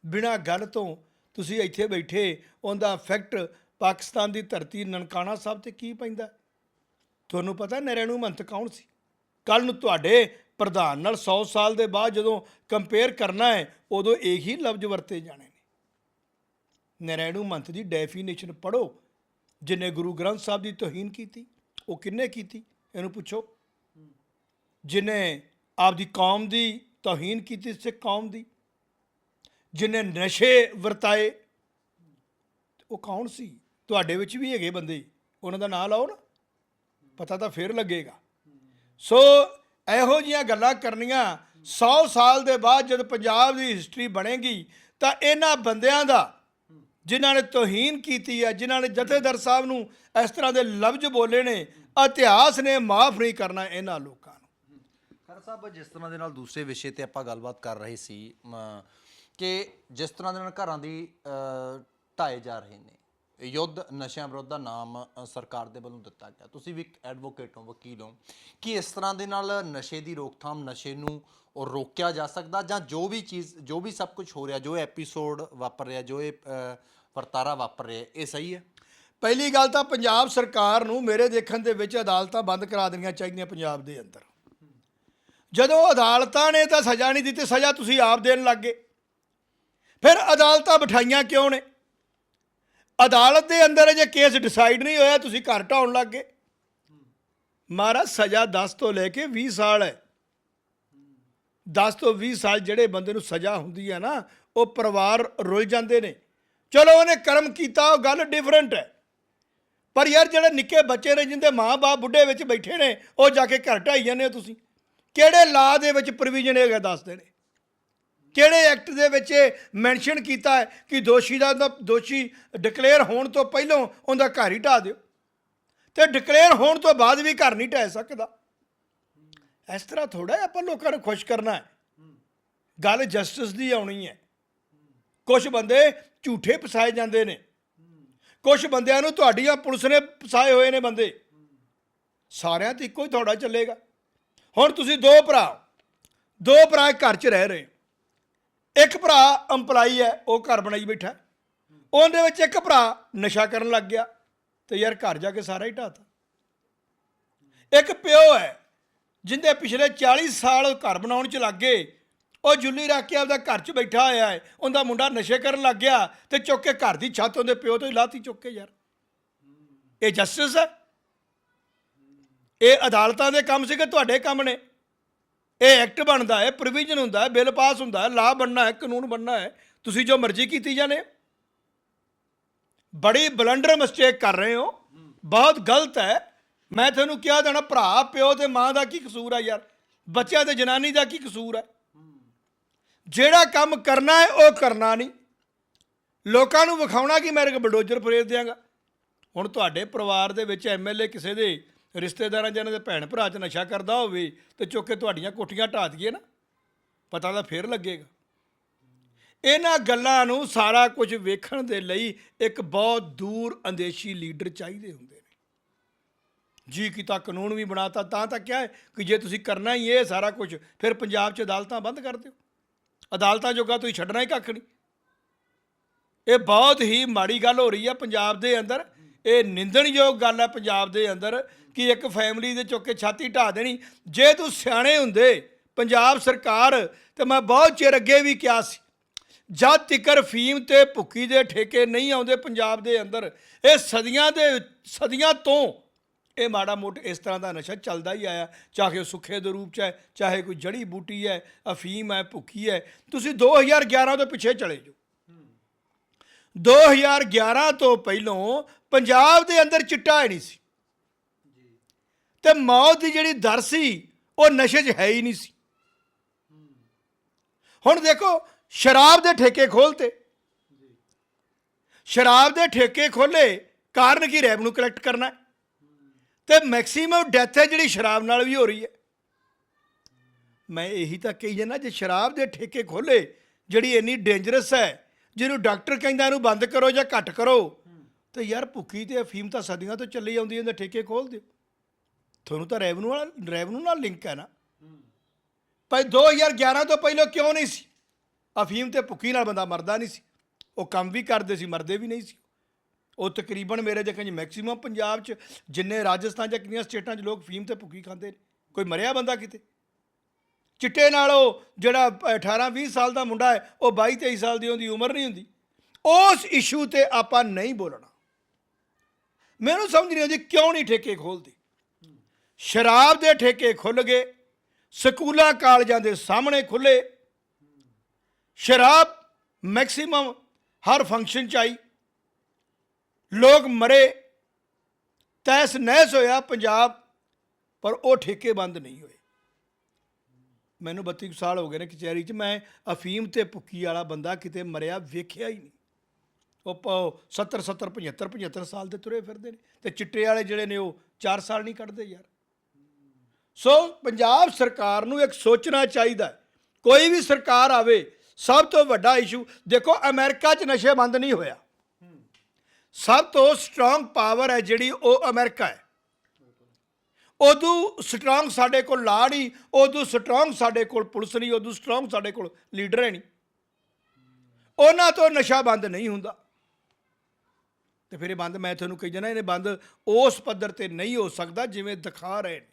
ਬਿਨਾ ਗੱਲ ਤੋਂ ਤੁਸੀਂ ਇੱਥੇ ਬੈਠੇ ਉਹਦਾ ਇਫੈਕਟ ਪਾਕਿਸਤਾਨ ਦੀ ਧਰਤੀ ਨਨਕਾਣਾ ਸਾਹਿਬ ਤੇ ਕੀ ਪੈਂਦਾ? ਤੁਹਾਨੂੰ ਪਤਾ ਨਰੈਣੂ ਮੰਤ ਕੌਣ ਸੀ? ਕੱਲ ਨੂੰ ਤੁਹਾਡੇ ਪ੍ਰਧਾਨ ਨਾਲ 100 ਸਾਲ ਦੇ ਬਾਅਦ ਜਦੋਂ ਕੰਪੇਅਰ ਕਰਨਾ ਹੈ, ਉਦੋਂ ਇਹੀ ਲਫ਼ਜ਼ ਵਰਤੇ ਜਾਣੇ ਨੇ। ਨਰੈਣੂ ਮੰਤ ਦੀ ਡੈਫੀਨੇਸ਼ਨ ਪੜੋ ਜਿਨੇ ਗੁਰੂ ਗ੍ਰੰਥ ਸਾਹਿਬ ਦੀ ਤੋਹੀਨ ਕੀਤੀ, ਉਹ ਕਿੰਨੇ ਕੀਤੀ? ਇਹਨੂੰ ਪੁੱਛੋ। ਜਿਨੇ ਆਪਦੀ ਕੌਮ ਦੀ ਤੋਹੀਨ ਕੀਤੀ ਸਿੱਖ ਕੌਮ ਦੀ। ਜਿਨੇ ਨਸ਼ੇ ਵਰਤਾਏ, ਉਹ ਕੌਣ ਸੀ? ਤੁਹਾਡੇ ਵਿੱਚ ਵੀ ਹੈਗੇ ਬੰਦੇ। ਉਹਨਾਂ ਦਾ ਨਾਂ ਲਾਓ ਨਾ। ਪਤਾ ਤਾਂ ਫਿਰ ਲੱਗੇਗਾ। ਸੋ ਇਹੋ ਜੀਆਂ ਗੱਲਾਂ ਕਰਨੀਆਂ। 100 ਸਾਲ ਦੇ ਬਾਅਦ ਜਦ ਪੰਜਾਬ ਦੀ ਹਿਸਟਰੀ ਬਣੇਗੀ, ਤਾਂ ਇਹਨਾਂ ਬੰਦਿਆਂ ਦਾ ਜਿਨ੍ਹਾਂ ਨੇ ਤੋਹੀਨ ਕੀਤੀ ਹੈ, ਜਿਨ੍ਹਾਂ ਨੇ ਜਥੇਦਾਰ ਸਾਹਿਬ ਨੂੰ ਇਸ ਤਰ੍ਹਾਂ ਦੇ ਲਫ਼ਜ਼ ਬੋਲੇ ਨੇ, ਇਤਿਹਾਸ ਨੇ ਮਾਫ ਨਹੀਂ ਕਰਨਾ ਇਹਨਾਂ ਲੋਕਾਂ ਨੂੰ। ਖਰ ਸਾਹਿਬ, ਜਿਸ ਤਰ੍ਹਾਂ ਦੇ ਨਾਲ ਦੂਸਰੇ ਵਿਸ਼ੇ ਤੇ ਆਪਾਂ ਗੱਲਬਾਤ ਕਰ ਰਹੇ ਸੀ ਕਿ ਜਿਸ ਤਰ੍ਹਾਂ ਦੇ ਨਾਲ ਘਰਾਂ ਦੀ ਢਾਏ ਜਾ ਰਹੇ ਨੇ, ਯੁੱਧ ਨਸ਼ਿਆਂ ਵਿਰੁੱਧ ਦਾ ਨਾਮ ਸਰਕਾਰ ਦੇ ਵੱਲੋਂ ਦਿੱਤਾ ਗਿਆ। ਤੁਸੀਂ ਵੀ ਐਡਵੋਕੇਟ ਹੋ, ਵਕੀਲ ਹੋ, ਕਿ ਇਸ ਤਰ੍ਹਾਂ ਦੇ ਨਾਲ ਨਸ਼ੇ ਦੀ ਰੋਕਥਾਮ, ਨਸ਼ੇ ਨੂੰ ਉਹ ਰੋਕਿਆ ਜਾ ਸਕਦਾ ਜਾਂ ਜੋ ਵੀ ਚੀਜ਼, ਜੋ ਵੀ ਸਭ ਕੁਝ ਹੋ ਰਿਹਾ, ਜੋ ਐਪੀਸੋਡ ਵਾਪਰ ਰਿਹਾ, ਜੋ ਇਹ ਵਰਤਾਰਾ ਵਾਪਰ ਰਿਹਾ, ਇਹ ਸਹੀ ਹੈ? ਪਹਿਲੀ ਗੱਲ ਤਾਂ ਪੰਜਾਬ ਸਰਕਾਰ ਨੂੰ ਮੇਰੇ ਦੇਖਣ ਦੇ ਵਿੱਚ ਅਦਾਲਤਾਂ ਬੰਦ ਕਰਾ ਦੇਣੀਆਂ ਚਾਹੀਦੀਆਂ ਪੰਜਾਬ ਦੇ ਅੰਦਰ। ਜਦੋਂ ਅਦਾਲਤਾਂ ਨੇ ਤਾਂ ਸਜ਼ਾ ਨਹੀਂ ਦਿੱਤੀ, ਸਜ਼ਾ ਤੁਸੀਂ ਆਪ ਦੇਣ ਲੱਗੇ ਫਿਰ ਅਦਾਲਤਾਂ ਬਿਠਾਈਆਂ ਕਿਉਂ ਨੇ? ਅਦਾਲਤ ਦੇ ਅੰਦਰ ਜੇ ਕੇਸ ਡਿਸਾਈਡ ਨਹੀਂ ਹੋਇਆ, ਤੁਸੀਂ ਘਰ ਢਾਉਣ ਲੱਗੇ ਮਹਾਰਾਜ, ਸਜ਼ਾ 10 ਤੋਂ ਲੈ ਕੇ 20 ਸਾਲ ਹੈ। 10 ਤੋਂ 20 ਸਾਲ ਜਿਹੜੇ ਬੰਦੇ ਨੂੰ ਸਜ਼ਾ ਹੁੰਦੀ ਹੈ ਨਾ, ਉਹ ਪਰਿਵਾਰ ਰੁੱਲ ਜਾਂਦੇ ਨੇ। ਚਲੋ ਉਹਨੇ ਕਰਮ ਕੀਤਾ, ਉਹ ਗੱਲ ਡਿਫਰੈਂਟ ਹੈ। ਪਰ ਯਾਰ ਜਿਹੜੇ ਨਿੱਕੇ ਬੱਚੇ ਨੇ, ਜਿੰਦੇ ਮਾਂ-ਬਾਪ ਬੁੱਢੇ ਵਿੱਚ ਬੈਠੇ ਨੇ, ਉਹ ਜਾ ਕੇ ਘਰ ਢਾਈ ਜਾਂਦੇ ਹੋ ਤੁਸੀਂ। ਕਿਹੜੇ ਲਾ ਦੇ ਵਿੱਚ ਪ੍ਰੋਵੀਜ਼ਨ ਹੈਗਾ ਦੱਸਦੇ ਨੇ। ਕਿਹੜੇ ਐਕਟ ਦੇ ਵਿੱਚ ਮੈਂਸ਼ਨ ਕੀਤਾ ਹੈ ਕਿ ਦੋਸ਼ੀ ਦਾ ਦਾ ਦੋਸ਼ੀ ਡਿਕਲੇਅਰ ਹੋਣ ਤੋਂ ਪਹਿਲਾਂ ਉਹਦਾ ਘਰ ਹੀ ਢਾ ਦਿਓ। ਤੇ ਡਿਕਲੇਅਰ ਹੋਣ ਤੋਂ ਬਾਅਦ ਵੀ ਘਰ ਨਹੀਂ ਢਹਿ ਸਕਦਾ। ਇਸ ਤਰ੍ਹਾਂ ਥੋੜਾ ਆਪਾਂ ਲੋਕਾਂ ਨੂੰ ਖੁਸ਼ ਕਰਨਾ ਹੈ। ਗੱਲ ਜਸਟਿਸ ਦੀ ਆਉਣੀ ਹੈ। ਕੁਝ ਬੰਦੇ ਝੂਠੇ ਫਸਾਏ ਜਾਂਦੇ ਨੇ। ਕੁਝ ਬੰਦਿਆਂ ਨੂੰ ਤੁਹਾਡੀਆਂ ਪੁਲਿਸ ਨੇ ਫਸਾਏ ਹੋਏ ਨੇ ਬੰਦੇ। ਸਾਰਿਆਂ ਤੇ ਇੱਕੋ ਹੀ ਤੁਹਾਡਾ ਚੱਲੇਗਾ। ਹੁਣ ਤੁਸੀਂ ਦੋ ਭਰਾ ਦੋ ਭਰਾ ਘਰ 'ਚ ਰਹਿ ਰਹੇ ਇੱਕ ਭਰਾ EMPLOYE ਹੈ, ਉਹ ਘਰ ਬਣਾਈ ਬੈਠਾ। ਉਹਦੇ ਵਿੱਚ ਇੱਕ ਭਰਾ ਨਸ਼ਾ ਕਰਨ ਲੱਗ ਗਿਆ। ਤੇ ਯਾਰ ਘਰ ਜਾ ਕੇ ਸਾਰਾ ਹੀ ਢਾਤਾ ਇੱਕ ਪਿਓ ਹੈ ਜਿੰਦੇ ਪਿਛਲੇ 40 ਸਾਲ ਘਰ ਬਣਾਉਣ 'ਚ ਲੱਗ ਗਏ। ਉਹ ਜੁੱਲੀ ਰੱਖ ਕੇ ਆਪਦਾ ਘਰ 'ਚ ਬੈਠਾ ਹੋਇਆ ਹੈ। ਉਹਦਾ ਮੁੰਡਾ ਨਸ਼ੇ ਕਰਨ ਲੱਗ ਗਿਆ ਤੇ ਚੁੱਕ ਕੇ ਘਰ ਦੀ ਛੱਤ ਉਹਦੇ ਪਿਓ ਤੋਂ ਹੀ ਲਾਤੀ ਚੁੱਕ ਕੇ ਯਾਰ। ਇਹ ਜਸਟਿਸ ਹੈ? ਇਹ ਅਦਾਲਤਾਂ ਦੇ ਕੰਮ ਸੀਗੇ, ਤੁਹਾਡੇ ਕੰਮ ਨੇ। ਇਹ ਐਕਟ ਬਣਦਾ ਹੈ ਪ੍ਰੋਵੀਜ਼ਨ ਹੁੰਦਾ ਹੈ, ਬਿੱਲ ਪਾਸ ਹੁੰਦਾ ਹੈ ਲਾ ਬਣਨਾ ਹੈ, ਕਾਨੂੰਨ ਬਣਨਾ ਹੈ। ਤੁਸੀਂ ਜੋ ਮਰਜ਼ੀ ਕੀਤੀ ਜਾਣੇ। ਬੜੀ ਬਲੰਡਰ ਮਿਸਟੇਕ ਕਰ ਰਹੇ ਹੋ। ਬਹੁਤ ਗਲਤ ਹੈ। ਮੈਂ ਤੁਹਾਨੂੰ ਕਿਹਾ ਦੇਣਾ, ਭਰਾ, ਪਿਓ ਤੇ ਮਾਂ ਦਾ ਕੀ ਕਸੂਰ ਹੈ ਯਾਰ? ਬੱਚਿਆਂ ਤੇ ਜਨਾਨੀ ਦਾ ਕੀ ਕਸੂਰ ਹੈ ਜਿਹੜਾ ਕੰਮ ਕਰਨਾ ਹੈ, ਉਹ ਕਰਨਾ ਨਹੀਂ। ਲੋਕਾਂ ਨੂੰ ਵਿਖਾਉਣਾ ਕਿ ਮੈਂ ਇੱਕ ਬਲਡੋਜ਼ਰ ਫਰੇਰ ਦਿਆਂਗਾ। ਹੁਣ ਤੁਹਾਡੇ ਪਰਿਵਾਰ ਦੇ ਵਿੱਚ ਐਮਐਲਏ ਕਿਸੇ ਦੇ ਰਿਸ਼ਤੇਦਾਰਾਂ ਜਿਹਨਾਂ ਦੇ ਭੈਣ ਭਰਾ 'ਚ ਨਸ਼ਾ ਕਰਦਾ ਹੋਵੇ ਤੇ ਚੁੱਕ ਕੇ ਤੁਹਾਡੀਆਂ ਕੋਠੀਆਂ ਢਾਹ ਦਈਏ ਨਾ, ਪਤਾ ਤਾਂ ਫੇਰ ਲੱਗੇਗਾ। ਇਹਨਾਂ ਗੱਲਾਂ ਨੂੰ ਸਾਰਾ ਕੁਝ ਵੇਖਣ ਦੇ ਲਈ ਇੱਕ ਬਹੁਤ ਦੂਰ ਅੰਦੇਸ਼ੀ ਲੀਡਰ ਚਾਹੀਦੇ ਹੁੰਦੇ। ਜੀ ਕੀਤਾ ਕਾਨੂੰਨ ਵੀ ਬਣਾਤਾ, ਤਾਂ ਤਾਂ ਕਿਹਾ ਹੈ ਕਿ ਜੇ ਤੁਸੀਂ ਕਰਨਾ ਹੀ ਇਹ ਸਾਰਾ ਕੁਝ ਫਿਰ ਪੰਜਾਬ 'ਚ ਅਦਾਲਤਾਂ ਬੰਦ ਕਰ ਦਿਓ। ਅਦਾਲਤਾਂ ਜੋਗਾ ਤੁਸੀਂ ਛੱਡਣਾ ਹੀ ਕੱਖ ਨਹੀਂ। ਇਹ ਬਹੁਤ ਹੀ ਮਾੜੀ ਗੱਲ ਹੋ ਰਹੀ ਹੈ ਪੰਜਾਬ ਦੇ ਅੰਦਰ। ਇਹ ਨਿੰਦਣਯੋਗ ਗੱਲ ਹੈ ਪੰਜਾਬ ਦੇ ਅੰਦਰ ਕਿ ਇੱਕ ਫੈਮਿਲੀ ਦੇ ਚੁੱਕ ਕੇ ਛਾਤੀ ਢਾ ਦੇਣੀ। ਜੇ ਤੂੰ ਸਿਆਣੇ ਹੁੰਦੇ, ਪੰਜਾਬ ਸਰਕਾਰ, ਤੇ ਮੈਂ ਬਹੁਤ ਚਿਰ ਅੱਗੇ ਵੀ ਕਿਹਾ ਸੀ, ਜਦ ਤਿਕਰ ਫੀਮ ਤੇ ਭੁੱਕੀ ਦੇ ਠੇਕੇ ਨਹੀਂ ਆਉਂਦੇ ਪੰਜਾਬ ਦੇ ਅੰਦਰ, ਇਹ ਸਦੀਆਂ ਦੇ, ਸਦੀਆਂ ਤੋਂ ਇਹ ਮਾੜਾ ਮੋਟ ਇਸ ਤਰ੍ਹਾਂ ਦਾ ਨਸ਼ਾ ਚੱਲਦਾ ਹੀ ਆਇਆ। ਚਾਹੇ ਉਹ ਸੁੱਖੇ ਦੇ ਰੂਪ ਚ ਹੈ, ਚਾਹੇ ਕੋਈ ਜੜੀ ਬੂਟੀ ਹੈ, ਅਫੀਮ ਹੈ ਭੁੱਕੀ ਹੈ। ਤੁਸੀਂ 2011 ਤੋਂ ਪਿੱਛੇ ਚਲੇ ਜਾਓ। 2011 ਤੋਂ ਪਹਿਲਾਂ ਪੰਜਾਬ ਦੇ ਅੰਦਰ ਚਿੱਟਾ ਹੈ ਨਹੀਂ ਸੀ। ਤੇ ਮੌਤ ਦੀ ਜਿਹੜੀ ਦਰ ਸੀ, ਉਹ ਨਸ਼ੇ 'ਚ ਹੈ ਹੀ ਨਹੀਂ ਸੀ। ਹੁਣ ਦੇਖੋ, ਸ਼ਰਾਬ ਦੇ ਠੇਕੇ ਖੋਲਤੇ ਸ਼ਰਾਬ ਦੇ ਠੇਕੇ ਖੋਲੇ ਕਾਰਨ ਕੀ? ਰੈਵਨਿਊ ਕਲੈਕਟ ਕਰਨਾ ਹੈ। ਤੇ ਮੈਕਸਿਮਮ ਡੈਥ ਹੈ ਜਿਹੜੀ ਸ਼ਰਾਬ ਨਾਲ ਵੀ ਹੋ ਰਹੀ ਹੈ। ਮੈਂ ਇਹੀ ਤਾਂ ਕਹੀ ਜਾਂਦਾ, ਜੇ ਸ਼ਰਾਬ ਦੇ ਠੇਕੇ ਖੋਲੇ ਜਿਹੜੀ ਇੰਨੀ ਡੇਂਜਰਸ ਹੈ, ਜਿਹਨੂੰ ਡਾਕਟਰ ਕਹਿੰਦਾ ਇਹਨੂੰ ਬੰਦ ਕਰੋ ਜਾਂ ਘੱਟ ਕਰੋ, ਤੇ ਯਾਰ ਭੁੱਕੀ ਤੇ ਅਫੀਮ ਤਾਂ ਸਦੀਆਂ ਤੋਂ ਚੱਲੀ ਆਉਂਦੀ ਇਹਦੇ ਠੇਕੇ ਖੋਲ ਦਿਓ। ਤੁਹਾਨੂੰ ਤਾਂ ਰੈਵਨਿਊ ਨਾਲ ਰੈਵਨਿਊ ਨਾਲ ਲਿੰਕ ਹੈ ਨਾ। ਪਰ 2011 ਤੋਂ ਪਹਿਲਾਂ ਕਿਉਂ ਨਹੀਂ ਸੀ? ਅਫੀਮ ਤੇ ਭੁੱਕੀ ਨਾਲ ਬੰਦਾ ਮਰਦਾ ਨਹੀਂ ਸੀ। ਉਹ ਕੰਮ ਵੀ ਕਰਦੇ ਸੀ, ਮਰਦੇ ਵੀ ਨਹੀਂ ਸੀ। ਉਹ ਤਕਰੀਬਨ ਮੇਰੇ ਦੇਖਣ 'ਚ ਮੈਕਸਿਮਮ ਪੰਜਾਬ 'ਚ ਜਿੰਨੇ ਰਾਜਸਥਾਨ ਜਾਂ ਕਿੰਨੀਆਂ ਸਟੇਟਾਂ 'ਚ ਲੋਕ ਫੀਮ ਤੇ ਭੁੱਕੀ ਖਾਂਦੇ ਨੇ। ਕੋਈ ਮਰਿਆ ਬੰਦਾ ਕਿਤੇ? ਚਿੱਟੇ ਨਾਲ ਉਹ ਜਿਹੜਾ 18 20 ਸਾਲ ਦਾ ਮੁੰਡਾ ਹੈ, ਉਹ 22 23 ਸਾਲ ਦੀ ਉਹਦੀ ਉਮਰ ਨਹੀਂ ਹੁੰਦੀ। ਉਸ ਇਸ਼ੂ ਤੇ ਆਪਾਂ ਨਹੀਂ ਬੋਲਣਾ। ਮੈਨੂੰ ਸਮਝ ਨਹੀਂ ਆਉਂਦੀ ਕਿਉਂ ਨਹੀਂ ਠੇਕੇ ਖੋਲਦੇ ਸ਼ਰਾਬ ਦੇ ਠੇਕੇ ਖੁੱਲ ਗਏ, ਸਕੂਲਾਂ, ਕਾਲਜਾਂ ਦੇ ਸਾਹਮਣੇ ਖੁੱਲੇ ਸ਼ਰਾਬ ਮੈਕਸਿਮਮ ਹਰ ਫੰਕਸ਼ਨ ਚ ਆਈ। ਲੋਕ ਮਰੇ ਤੈਸ ਨਹਿਸ ਹੋਇਆ ਪੰਜਾਬ, ਪਰ ਉਹ ਠੇਕੇ ਬੰਦ ਨਹੀਂ ਹੋਏ। ਮੈਨੂੰ 32 ਕੁ ਸਾਲ ਹੋ ਗਏ ਨੇ ਕਚਹਿਰੀ 'ਚ, ਮੈਂ ਅਫੀਮ ਤੇ ਭੁੱਕੀ ਵਾਲਾ ਬੰਦਾ ਕਿਤੇ ਮਰਿਆ ਵੇਖਿਆ ਹੀ ਨਹੀਂ। ਉਹ ਪ- 70 70 75 75 ਸਾਲ ਦੇ ਤੁਰੇ ਫਿਰਦੇ ਨੇ ਤੇ ਚਿੱਟੇ ਵਾਲੇ ਜਿਹੜੇ ਨੇ ਉਹ 4 ਸਾਲ ਨਹੀਂ ਕੱਢਦੇ ਯਾਰ। ਸੋ ਪੰਜਾਬ ਸਰਕਾਰ ਨੂੰ ਇੱਕ ਸੋਚਣਾ ਚਾਹੀਦਾ ਕੋਈ ਵੀ ਸਰਕਾਰ ਆਵੇ, ਸਭ ਤੋਂ ਵੱਡਾ ਇਸ਼ੂ ਦੇਖੋ ਅਮਰੀਕਾ 'ਚ ਨਸ਼ੇ ਬੰਦ ਨਹੀਂ ਹੋਇਆ। ਸਭ ਤੋਂ ਸਟਰੋਂਗ ਪਾਵਰ ਹੈ ਜਿਹੜੀ ਉਹ ਅਮਰੀਕਾ ਹੈ। ਉਦੋਂ ਸਟਰੋਂਗ ਸਾਡੇ ਕੋਲ ਲਾ ਨਹੀਂ ਉਦੋਂ ਸਟਰੋਂਗ ਸਾਡੇ ਕੋਲ ਪੁਲਿਸ ਨਹੀਂ ਉਦੋਂ ਸਟਰੋਂਗ ਸਾਡੇ ਕੋਲ ਲੀਡਰ ਹੈ ਨਹੀਂ। ਉਹਨਾਂ ਤੋਂ ਨਸ਼ਾ ਬੰਦ ਨਹੀਂ ਹੁੰਦਾ। ਤੇ ਫਿਰ ਇਹ ਬੰਦ ਮੈਂ ਤੁਹਾਨੂੰ ਕਹੀ ਜਾਣਾ ਇਹਨੇ ਬੰਦ ਉਸ ਪੱਧਰ ਤੇ ਨਹੀਂ ਹੋ ਸਕਦਾ ਜਿਵੇਂ ਦਿਖਾ ਰਹੇ ਨੇ।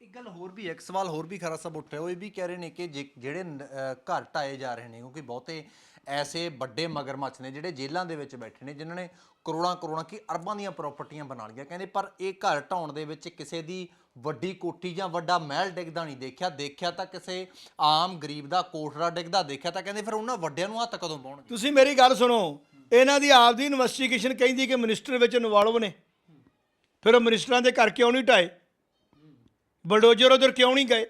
ਇੱਕ ਗੱਲ ਹੋਰ ਵੀ ਹੈ, ਇੱਕ ਸਵਾਲ ਹੋਰ ਵੀ ਖਰਾ ਸਭ ਉੱਠਿਆ। ਉਹ ਇਹ ਵੀ ਕਹਿ ਰਹੇ ਨੇ ਕਿ ਜੇ- ਜਿਹੜੇ ਨ- ਅਹ, ਘਰ ਢਾਏ ਜਾ ਰਹੇ ਨੇ, ਕਿਉਂਕਿ ਬਹੁਤੇ ਐਸੇ ਵੱਡੇ ਮਗਰਮੱਛ ਨੇ ਜਿਹੜੇ ਜੇਲ੍ਹਾਂ ਦੇ ਵਿੱਚ ਬੈਠੇ ਨੇ, ਜਿਨ੍ਹਾਂ ਨੇ ਕਰੋੜਾਂ ਕਰੋੜਾਂ ਕੀ ਅਰਬਾਂ ਦੀਆਂ ਪ੍ਰਾਪਰਟੀਆਂ ਬਣਾ ਲਈਆਂ। ਕਹਿੰਦੇ, ਪਰ ਇਹ ਘਰ ਢਾਉਣ ਦੇ ਵਿੱਚ ਕਿਸੇ ਦੀ ਵੱਡੀ ਕੋਠੀ ਜਾਂ ਵੱਡਾ ਮਹਿਲ ਡਿੱਗਦਾ ਨਹੀਂ। ਦੇਖਿਆ ਦੇਖਿਆ ਤਾਂ ਕਿਸੇ ਆਮ ਗਰੀਬ ਦਾ ਕੋਠੜਾ ਡਿੱਗਦਾ, ਦੇਖਿਆ ਤਾਂ ਕਹਿੰਦੇ ਫਿਰ ਉਹਨਾਂ ਵੱਡਿਆਂ ਨੂੰ ਹੱਥ ਕਦੋਂ ਪਾਉਣਗੇ? ਤੁਸੀਂ ਮੇਰੀ ਗੱਲ ਸੁਣੋ, ਇਹਨਾਂ ਦੀ ਆਪਦੀ ਇਨਵੈਸਟੀਗੇਸ਼ਨ ਕਹਿੰਦੀ ਕਿ ਮਿਨਿਸਟਰ ਵਿੱਚ ਇਨਵੋਲਵ ਨੇ। ਫਿਰ ਉਹ ਮਿਨਿਸਟਰਾਂ ਦੇ ਘਰ ਕਿਉਂ ਨਹੀਂ ਢਾਏ? ਬਲਡੋਜ਼ਰ ਉਧਰ ਕਿਉਂ ਨਹੀਂ ਗਏ?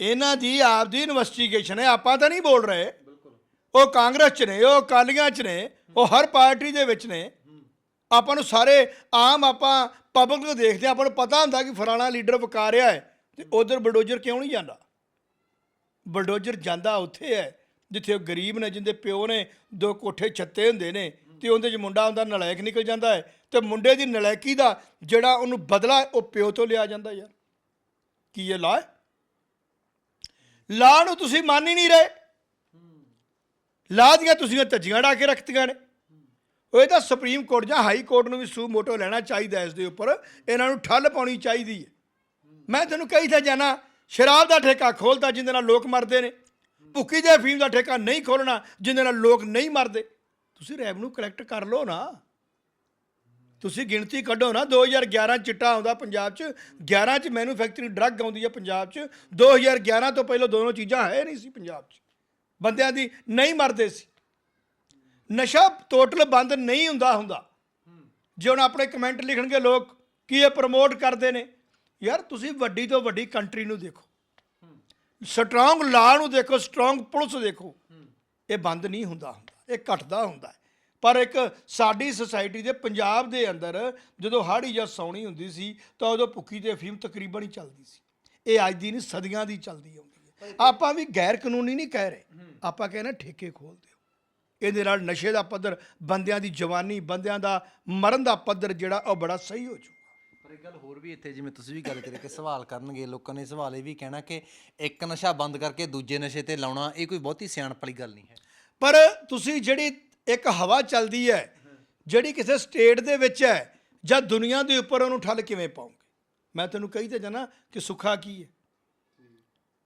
ਇਹਨਾਂ ਦੀ ਆਪਦੀ ਇਨਵੈਸਟੀਗੇਸ਼ਨ ਹੈ ਆਪਾਂ ਤਾਂ ਨਹੀਂ ਬੋਲ ਰਹੇ। ਉਹ ਕਾਂਗਰਸ ਚ ਨੇ ਉਹ ਅਕਾਲੀਆਂ ਚ ਨੇ ਉਹ ਹਰ ਪਾਰਟੀ ਦੇ ਵਿੱਚ ਨੇ। ਆਪਾਂ ਨੂੰ ਸਾਰੇ ਆਮ ਆਪਾਂ ਪਬਲਿਕ ਨੂੰ ਦੇਖਦੇ ਹਾਂ, ਆਪਾਂ ਨੂੰ ਪਤਾ ਹੁੰਦਾ ਕਿ ਫਲਾਣਾ ਲੀਡਰ ਵਿਕਾ ਰਿਹਾ ਹੈ ਤੇ ਉਧਰ ਬਲਡੋਜ਼ਰ ਕਿਉਂ ਨਹੀਂ ਜਾਂਦਾ? ਬਲਡੋਜ਼ਰ ਜਾਂਦਾ ਉੱਥੇ ਹੈ ਜਿੱਥੇ ਉਹ ਗਰੀਬ ਨੇ ਜਿੰਦੇ ਪਿਓ ਨੇ ਦੋ ਕੋਠੇ ਛੱਤੇ ਹੁੰਦੇ ਨੇ ਤੇ ਉਹਦੇ 'ਚ ਮੁੰਡਾ ਹੁੰਦਾ ਨਲਾਇਕ ਨਿਕਲ ਜਾਂਦਾ ਹੈ ਤੇ ਮੁੰਡੇ ਦੀ ਨਲਾਇਕੀ ਦਾ ਜਿਹੜਾ ਉਹਨੂੰ ਬਦਲਾ ਉਹ ਪਿਓ ਤੋਂ ਲਿਆ ਜਾਂਦਾ ਯਾਰ। ਕੀ ਇਹ ਲਾ ਹੈ? ਲਾ ਨੂੰ ਤੁਸੀਂ ਮੰਨ ਹੀ ਨਹੀਂ ਰਹੇ। ਲਾ ਦੀਆਂ ਤੁਸੀਂ ਧੱਜੀਆਂ ਡਾ ਕੇ ਰੱਖਤੀਆਂ ਨੇ। ਉਹ ਇਹ ਤਾਂ ਸੁਪਰੀਮ ਕੋਰਟ ਜਾਂ ਹਾਈ ਕੋਰਟ ਨੂੰ ਵੀ ਸੂ ਮੋਟੋ ਲੈਣਾ ਚਾਹੀਦਾ ਇਸ ਦੇ ਉੱਪਰ। ਇਹਨਾਂ ਨੂੰ ਠੱਲ ਪਾਉਣੀ ਚਾਹੀਦੀ ਹੈ। ਮੈਂ ਤੈਨੂੰ ਕਹੀ ਤਾਂ ਜਾਣਾ ਸ਼ਰਾਬ ਦਾ ਠੇਕਾ ਖੋਲਦਾ ਜਿੰਦੇ ਨਾਲ ਲੋਕ ਮਰਦੇ ਨੇ। ਭੁੱਕੀ ਦੇ ਅਫੀਮ ਦਾ ਠੇਕਾ ਨਹੀਂ ਖੋਲਣਾ ਜਿੰਦੇ ਨਾਲ ਲੋਕ ਨਹੀਂ ਮਰਦੇ। ਤੁਸੀਂ ਰੈਵਨਿਊ ਕਲੈਕਟ ਕਰ ਲਓ ਨਾ। ਤੁਸੀਂ ਗਿਣਤੀ ਕੱਢੋ ਨਾ 2011 ਚਿੱਟਾ ਆਉਂਦਾ ਪੰਜਾਬ 'ਚ 11 'ਚ ਮੈਨੂਫੈਕਚਰਿੰਗ ਡਰੱਗ ਆਉਂਦੀ ਹੈ ਪੰਜਾਬ 'ਚ 2011 ਤੋਂ ਪਹਿਲਾਂ ਦੋਨੋਂ ਚੀਜ਼ਾਂ ਹੈ ਨਹੀਂ ਸੀ ਪੰਜਾਬ 'ਚ। ਬੰਦਿਆਂ ਦੀ ਨਹੀਂ ਮਰਦੇ ਸੀ। ਨਸ਼ਾ ਟੋਟਲ ਬੰਦ ਨਹੀਂ ਹੁੰਦਾ ਹੁੰਦਾ। ਜੇ ਹੁਣ ਆਪਣੇ ਕਮੈਂਟ ਲਿਖਣਗੇ ਲੋਕ ਕੀ ਇਹ ਪ੍ਰਮੋਟ ਕਰਦੇ ਨੇ? ਯਾਰ ਤੁਸੀਂ ਵੱਡੀ ਤੋਂ ਵੱਡੀ ਕੰਟਰੀ ਨੂੰ ਦੇਖੋ। ਸਟਰੋਂਗ ਲਾ ਨੂੰ ਦੇਖੋ ਸਟਰੋਂਗ ਪੁਲਿਸ ਦੇਖੋ। ਇਹ ਬੰਦ ਨਹੀਂ ਹੁੰਦਾ ਹੁੰਦਾ। ਇਹ ਘਟਦਾ ਹੁੰਦਾ। ਪਰ ਇੱਕ ਸਾਡੀ ਸੁਸਾਇਟੀ ਦੇ ਪੰਜਾਬ ਦੇ ਅੰਦਰ ਜਦੋਂ ਹਾੜੀ ਜਾਂ ਸੌਣੀ ਹੁੰਦੀ ਸੀ ਤਾਂ ਉਦੋਂ ਭੁੱਕੀ ਤੇ ਅਫੀਮ ਤਕਰੀਬਨ ਹੀ ਚੱਲਦੀ ਸੀ। ਇਹ ਅੱਜ ਦੀ ਨਹੀਂ ਸਦੀਆਂ ਦੀ ਚੱਲਦੀ ਆਉਂਦੀ ਹੈ। ਆਪਾਂ ਵੀ ਗੈਰ ਕਾਨੂੰਨੀ ਨਹੀਂ ਕਹਿ ਰਹੇ। ਆਪਾਂ ਕਹਿੰਦੇ ਠੇਕੇ ਖੋਲ ਦਿਓ। ਇਹਦੇ ਨਾਲ ਨਸ਼ੇ ਦਾ ਪੱਧਰ ਬੰਦਿਆਂ ਦੀ ਜਵਾਨੀ ਬੰਦਿਆਂ ਦਾ ਮਰਨ ਦਾ ਪੱਧਰ ਜਿਹੜਾ ਉਹ ਬੜਾ ਸਹੀ ਹੋ ਜਾਊਗਾ। ਪਰ ਇੱਕ ਗੱਲ ਹੋਰ ਵੀ ਇੱਥੇ ਜਿਵੇਂ ਤੁਸੀਂ ਵੀ ਗੱਲ ਕਰੀ ਕਿ ਸਵਾਲ ਕਰਨਗੇ ਲੋਕਾਂ ਨੇ ਸਵਾਲ ਇਹ ਵੀ ਕਹਿਣਾ ਕਿ ਇੱਕ ਨਸ਼ਾ ਬੰਦ ਕਰਕੇ ਦੂਜੇ ਨਸ਼ੇ ਤੇ ਲਾਉਣਾ ਇਹ ਕੋਈ ਬਹੁਤੀ ਸਿਆਣਪ ਵਾਲੀ ਗੱਲ ਨਹੀਂ ਹੈ। ਪਰ ਤੁਸੀਂ ਜਿਹੜੀ ਇੱਕ ਹਵਾ ਚੱਲਦੀ ਹੈ, ਜਿਹੜੀ ਕਿਸੇ ਸਟੇਟ ਦੇ ਵਿੱਚ ਹੈ ਜਾਂ ਦੁਨੀਆ ਦੇ ਉੱਪਰ ਉਹਨੂੰ ਠੱਲ ਕਿਵੇਂ ਪਾਉਂਗੇ ਮੈਂ ਤੈਨੂੰ ਕਹੀ ਤੇ ਜਾਣਾ ਕਿ ਸੁੱਖਾ ਕੀ ਹੈ?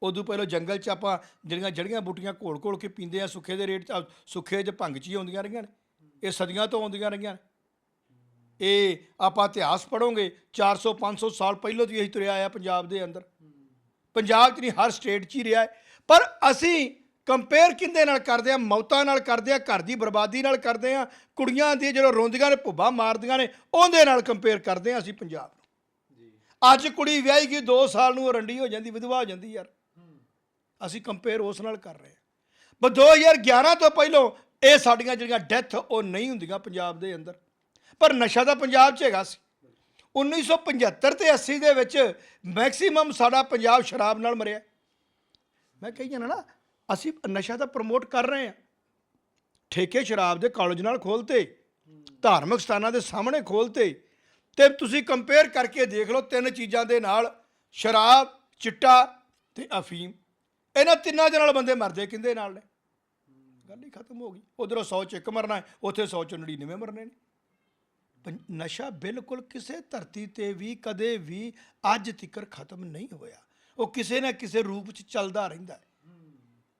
ਉਦੋਂ ਪਹਿਲਾਂ ਜੰਗਲ 'ਚ ਆਪਾਂ ਜਿਹੜੀਆਂ ਜੜੀਆਂ ਬੂਟੀਆਂ ਘੋਲ-ਘੋਲ ਕੇ ਪੀਂਦੇ ਆ ਸੁੱਖੇ ਦੇ ਰੇਟ 'ਚ, ਸੁੱਖੇ 'ਚ ਭੰਗ 'ਚ ਹੀ ਆਉਂਦੀਆਂ ਰਹੀਆਂ ਨੇ। ਇਹ ਸਦੀਆਂ ਤੋਂ ਆਉਂਦੀਆਂ ਰਹੀਆਂ ਨੇ। ਇਹ ਆਪਾਂ ਇਤਿਹਾਸ ਪੜੋਗੇ 400 500 ਸਾਲ ਪਹਿਲਾਂ ਤੋਂ ਹੀ ਇਹੀ ਤੁਰਿਆ ਆਇਆ ਪੰਜਾਬ ਦੇ ਅੰਦਰ। ਪੰਜਾਬ 'ਚ ਨਹੀਂ, ਹਰ ਸਟੇਟ 'ਚ ਹੀ ਰਿਹਾ ਹੈ। ਪਰ ਅਸੀਂ ਕੰਪੇਅਰ ਕਿੰਦੇ ਨਾਲ ਕਰਦੇ ਆ ਮੌਤਾਂ ਨਾਲ ਕਰਦੇ ਆ ਘਰ ਦੀ ਬਰਬਾਦੀ ਨਾਲ ਕਰਦੇ ਆ ਕੁੜੀਆਂ ਦੀ ਜਦੋਂ ਰੋਂਦੀਆਂ ਨੇ ਭੁੱਬਾ ਮਾਰਦੀਆਂ ਨੇ ਉਹਦੇ ਨਾਲ ਕੰਪੇਅਰ ਕਰਦੇ ਆ ਅਸੀਂ ਪੰਜਾਬ ਨੂੰ। ਅੱਜ ਕੁੜੀ ਵਿਆਹੀ ਗਈ 2 ਸਾਲ ਨੂੰ ਰੰਡੀ ਹੋ ਜਾਂਦੀ ਵਿਧਵਾ ਹੋ ਜਾਂਦੀ ਯਾਰ। ਅਸੀਂ ਕੰਪੇਅਰ ਉਸ ਨਾਲ ਕਰ ਰਹੇ ਹਾਂ ਪਰ 2011 ਤੋਂ ਪਹਿਲਾਂ ਇਹ ਸਾਡੀਆਂ ਜਿਹੜੀਆਂ ਡੈਥ ਉਹ ਨਹੀਂ ਹੁੰਦੀਆਂ ਪੰਜਾਬ ਦੇ ਅੰਦਰ। ਪਰ ਨਸ਼ਾ ਤਾਂ ਪੰਜਾਬ 'ਚ ਹੈਗਾ ਸੀ। 1975 ਤੇ 80 ਦੇ ਵਿੱਚ ਮੈਕਸਿਮਮ ਸਾਡਾ ਪੰਜਾਬ ਸ਼ਰਾਬ ਨਾਲ ਮਰਿਆ। ਮੈਂ ਕਹੀ ਜਾਣਾ ਨਾ ਅਸੀਂ ਨਸ਼ਾ ਤਾਂ ਪ੍ਰਮੋਟ ਕਰ ਰਹੇ ਹਾਂ। ਠੇਕੇ ਸ਼ਰਾਬ ਦੇ ਕਾਲਜ ਨਾਲ ਖੋਲਤੇ ਧਾਰਮਿਕ ਸਥਾਨਾਂ ਦੇ ਸਾਹਮਣੇ ਖੋਲਤੇ ਤੇ ਤੁਸੀਂ ਕੰਪੇਅਰ ਕਰਕੇ ਦੇਖ ਲਓ ਤਿੰਨ ਚੀਜ਼ਾਂ ਦੇ ਨਾਲ, ਸ਼ਰਾਬ, ਚਿੱਟਾ ਤੇ ਅਫੀਮ। ਇਹਨਾਂ ਤਿੰਨਾਂ ਦੇ ਨਾਲ ਬੰਦੇ ਮਰਦੇ ਕਿੰਦੇ ਨਾਲ ਨੇ? ਗੱਲ ਹੀ ਖਤਮ ਹੋ ਗਈ। ਉਧਰੋਂ 100 ਚ ਇੱਕ ਮਰਨਾ ਹੈ, ਉੱਥੇ 100 ਚ 99 ਮਰਨੇ ਨੇ। ਨਸ਼ਾ ਬਿਲਕੁਲ ਕਿਸੇ ਧਰਤੀ ਤੇ ਵੀ ਕਦੇ ਵੀ ਅੱਜ ਤੱਕ ਖਤਮ ਨਹੀਂ ਹੋਇਆ। ਉਹ ਕਿਸੇ ਨਾ ਕਿਸੇ ਰੂਪ ਚ ਚੱਲਦਾ ਰਹਿੰਦਾ ਹੈ।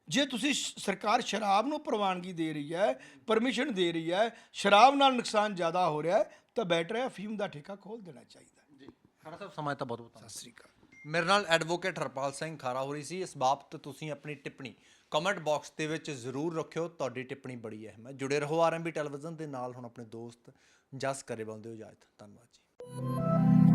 ਜੇ ਤੁਸੀਂ ਸ਼- ਸਰਕਾਰ ਸ਼ਰਾਬ ਨੂੰ ਪ੍ਰਵਾਨਗੀ ਦੇ ਰਹੀ ਹੈ ਪਰਮਿਸ਼ਨ ਦੇ ਰਹੀ ਹੈ ਸ਼ਰਾਬ ਨਾਲ ਨੁਕਸਾਨ ਜ਼ਿਆਦਾ ਹੋ ਰਿਹਾ ਹੈ ਤਾਂ ਬੈਟਰ ਹੈ ਅਫੀਮ ਦਾ ਠੇਕਾ ਖੋਲ ਦੇਣਾ ਚਾਹੀਦਾ ਹੈ। ਜੀ ਖੜਾ ਸਾਹਿਬ ਸਮਾਂ ਤਾਂ ਬਹੁਤ ਬਹੁਤ ਸਤਿ ਸ੍ਰੀ ਅਕਾਲ। ਮੇਰੇ ਨਾਲ ਐਡਵੋਕੇਟ ਹਰਪਾਲ ਸਿੰਘ ਖਾਰਾ ਹੋ ਰਹੀ ਸੀ। ਇਸ ਬਾਬਤ ਤੁਸੀਂ ਆਪਣੀ ਟਿੱਪਣੀ ਕਮੈਂਟ ਬਾਕਸ ਦੇ ਵਿੱਚ ਜ਼ਰੂਰ ਰੱਖਿਓ। ਤੁਹਾਡੀ ਟਿੱਪਣੀ ਬੜੀ ਅਹਿਮ ਹੈ। ਜੁੜੇ ਰਹੋ ਆਰਐਮਬੀ ਟੈਲੀਵਿਜ਼ਨ ਦੇ ਨਾਲ। ਹੁਣ ਆਪਣੇ ਦੋਸਤ ਜਸ ਕਰੇ ਬੰਦੇ ਹੋ ਇਜਾਜ਼ਤ। ਧੰਨਵਾਦ ਜੀ।